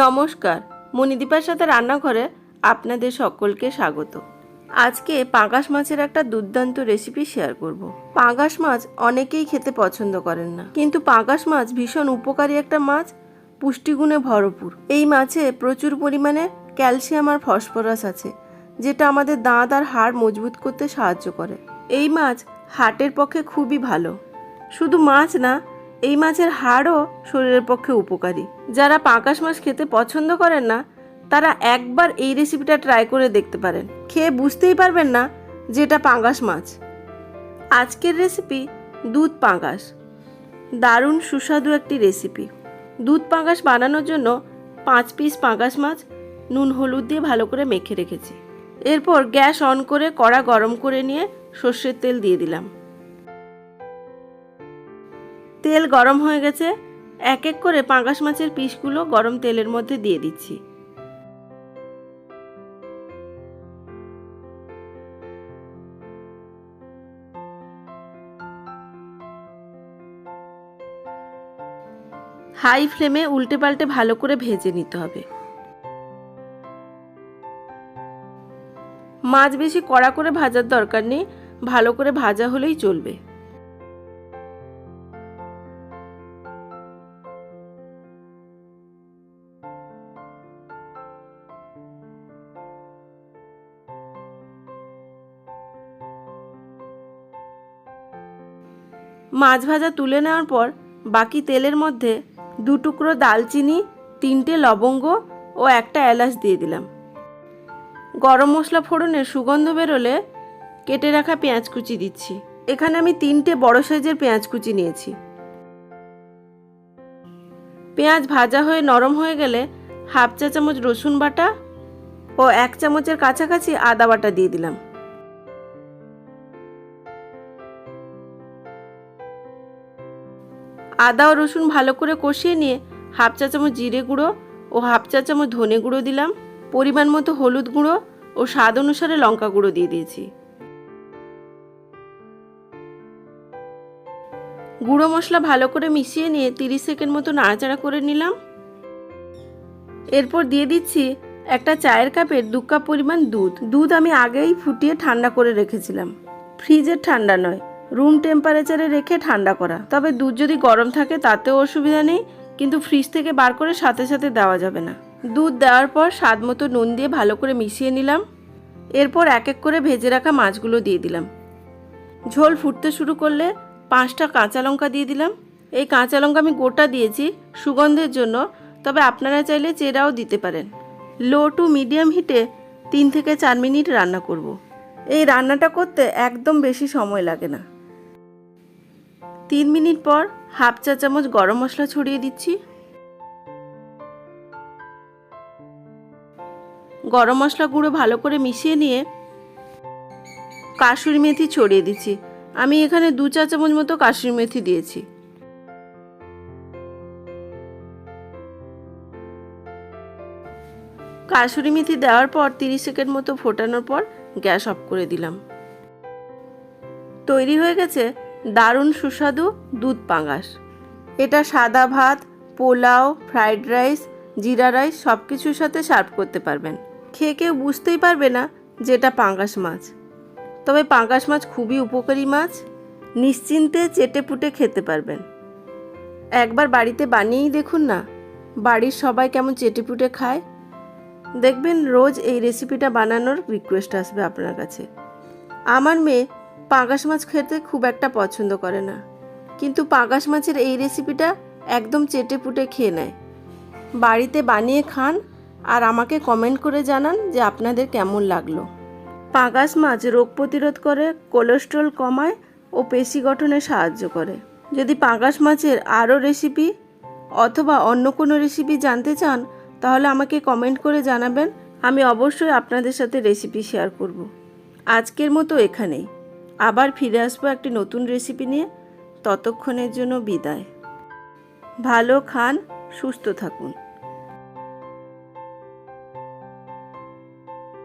নমস্কার মণিদীপার সাথে রান্নাঘরে আপনাদের সকলকে স্বাগত। আজকে পাঙ্গাস মাছের একটা দুর্দান্ত রেসিপি শেয়ার করব। পাঙ্গাস মাছ অনেকেই খেতে পছন্দ করেন না, কিন্তু পাঙ্গাস মাছ ভীষণ উপকারী একটা মাছ, পুষ্টিগুণে ভরপুর। এই মাছে প্রচুর পরিমাণে ক্যালসিয়াম আর ফসফরাস আছে, যেটা আমাদের দাঁত আর হাড় মজবুত করতে সাহায্য করে। এই মাছ হার্টের পক্ষে খুবই ভালো। শুধু মাছ না এই মাছের হাড়ও শরীরের পক্ষে উপকারী। যারা পাঙ্কাশ মাছ খেতে পছন্দ করেন না, তারা একবার এই রেসিপিটা ট্রাই করে দেখতে পারেন। খেয়ে বুঝতেই পারবেন না যে এটা পাঙ্গাস মাছ। আজকের রেসিপি দুধ পাঙ্গাস। দারুণ সুস্বাদু একটি রেসিপি দুধ পাঙ্গাস বানানোর জন্য পাঁচ পিস পাঙ্গাস মাছ নুন, হলুদ দিয়ে ভালো করে মেখে রেখেছি। এরপর গ্যাস অন করে কড়া গরম করে নিয়ে সর্ষের তেল দিয়ে দিলাম। তেল গরম হয়ে গেছে। এক এক করে পাঙ্গাস মাছের পিসগুলো গরম তেলের মধ্যে দিয়ে দিচ্ছি। হাই ফ্লেমে উল্টে পাল্টে ভালো করে ভেজে নিতে হবে। মাছ বেশি কড়া করে ভাজার দরকার নেই, ভালো করে ভাজা হলেই চলবে। মাছ ভাজা তুলে নেওয়ার পর বাকি তেলের মধ্যে দু টুকরো দালচিনি, তিনটে লবঙ্গ ও একটা এলাচ দিয়ে দিলাম। গরম মশলা ফোড়নের সুগন্ধ বেরোলে কেটে রাখা পেঁয়াজ কুচি দিচ্ছি। এখানে আমি তিনটে বড় সাইজের পেঁয়াজ কুচি নিয়েছি। পেঁয়াজ ভাজা হয়ে নরম হয়ে গেলে হাফ চা চামচ রসুন বাটা ও এক চামচের কাছাকাছি আদা বাটা দিয়ে দিলাম। আদা ও রসুন ভালো করে কষিয়ে নিয়ে হাফ চা চামচ জিরে গুঁড়ো ও হাফ চা চামচ ধনে গুঁড়ো দিলাম। পরিমাণ মতো হলুদ গুঁড়ো ও স্বাদ অনুসারে লঙ্কা গুঁড়ো দিয়ে দিয়েছি। গুঁড়ো মশলা ভালো করে মিশিয়ে নিয়ে তিরিশ সেকেন্ড মতো নাড়াচাড়া করে নিলাম। এরপর দিয়ে দিচ্ছি একটা চায়ের কাপের দু কাপ পরিমাণ দুধ। দুধ আমি আগেই ফুটিয়ে ঠান্ডা করে রেখেছিলাম। ফ্রিজের ঠান্ডা নয়। রুম টেম্পারেচারে রেখে ঠান্ডা করা। তবে দুধ যদি গরম থাকে, তাতেও অসুবিধা নেই, কিন্তু ফ্রিজ থেকে বার করে সাথে সাথে দেওয়া যাবে না। দুধ দেওয়ার পর স্বাদ মতো নুন দিয়ে ভালো করে মিশিয়ে নিলাম। এরপর এক এক করে ভেজে রাখা মাছগুলো দিয়ে দিলাম। ঝোল ফুটতে শুরু করলে পাঁচটা কাঁচা লঙ্কা দিয়ে দিলাম। এই কাঁচা লঙ্কা আমি গোটা দিয়েছি সুগন্ধের জন্য, তবে আপনারা চাইলে চেরাও দিতে পারেন। লো টু মিডিয়াম হিটে তিন থেকে চার মিনিট রান্না করব। এই রান্নাটা করতে একদম বেশি সময় লাগে না। তিন মিনিট পর হাফ চা চামচ গরম মশলা ছড়িয়ে দিচ্ছি। গরম মশলা গুঁড়ো ভালো করে মিশিয়ে নিয়ে কাসুরি মেথি ছড়িয়ে দিচ্ছি। আমি এখানে দু চা চামচ মতো কাসুরি মেথি দিয়েছি। কাসুরি মেথি দেওয়ার পর তিরিশ সেকেন্ড মতো ফোটানোর পর গ্যাস অফ করে দিলাম। তৈরি হয়ে গেছে দারুণ সুস্বাদু দুধ পাঙ্গাস এটা সাদা ভাত, পোলাও, ফ্রাইড রাইস, জিরা রাইস সব কিছুর সাথে সার্ভ করতে পারবেন। খেয়ে কেউ বুঝতেই পারবে না যে এটা পাঙ্গাস মাছ। তবে পাঙ্গাস মাছ খুবই উপকারী মাছ। নিশ্চিন্তে চেটে পুটে খেতে পারবেন। একবার বাড়িতে বানিয়েই দেখুন না, বাড়ির সবাই কেমন চেটে পুটে খায়। দেখবেন রোজ এই রেসিপিটা বানানোর রিকোয়েস্ট আসবে আপনার কাছে। আমার মেয়ে পাঙ্গাস মাছ খেতে খুব একটা পছন্দ করে না। কিন্তু পাঙ্গাস মাছের এই রেসিপিটা একদম চেটে পুটে খেয়ে নেয়। বাড়িতে বানিয়ে খান আর আমাকে কমেন্ট করে জানান যে আপনাদের কেমন লাগল। পাঙ্গাস মাছ রোগ প্রতিরোধ করে কোলেস্ট্রল কমায় ও পেশি গঠনে সাহায্য করে। যদি পাঙ্গাস মাছের আরও রেসিপি অথবা অন্য কোনো রেসিপি জানতে চান, তাহলে আমাকে কমেন্ট করে জানাবেন। আমি অবশ্যই আপনাদের সাথে রেসিপি শেয়ার করব। আজকের মতো এখানেই। আবার ফিরে আসব একটি নতুন রেসিপি নিয়ে। ততক্ষণের জন্য বিদায়। ভালো খান সুস্থ থাকুন।